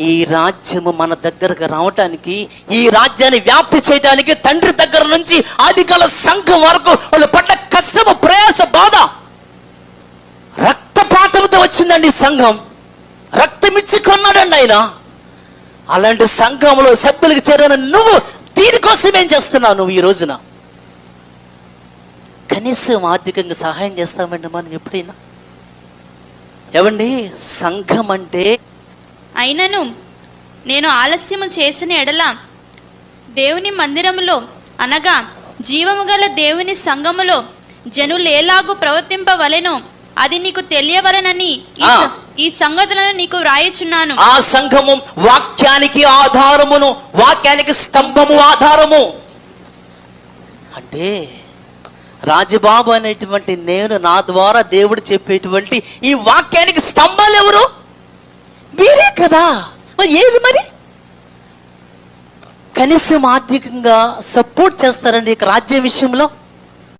ఈ రాజ్యము మన దగ్గరకు రావటానికి ఈ రాజ్యాన్ని వ్యాప్తి చేయడానికి తండ్రి దగ్గర నుంచి ఆదికాల సంఘం వరకు వాళ్ళు పడ్డ కష్టము ప్రయాస బాధ. రక్తపాతంతో వచ్చిందండి సంఘం. రక్తమిచ్చి కొన్నాడండి ఆయన. అలాంటి సంఘంలో సభ్యులకు చేరిన నువ్వు దీనికోసం ఏం చేస్తున్నావు నువ్వు ఈ రోజున? కనీసం ఆర్థికంగా సహాయం చేస్తామండి మనం ఎప్పుడైనా. ఏమండి? సంఘం అంటే అయినను నేను ఆలస్యము చేసిన ఎడల దేవుని మందిరములో అనగా జీవము గల దేవుని సంఘములో జనులు ఎలాగూ ప్రవర్తింపవలెనో అది నీకు తెలియవలనని ఈ సంగతులను నీకు వ్రాయుచున్నాను. ఆ సంఘము వాక్యానికి ఆధారమును వాక్యానికి స్తంభము ఆధారము. అంటే రాజబాబు అనేటువంటి నేను నా ద్వారా దేవుడు చెప్పేటువంటి ఈ వాక్యానికి స్తంభాలు ఎవరు? కదా? మరి ఏది మరి? కనీసం ఆర్థికంగా సపోర్ట్ చేస్తారండి ఇక రాజ్యం విషయంలో.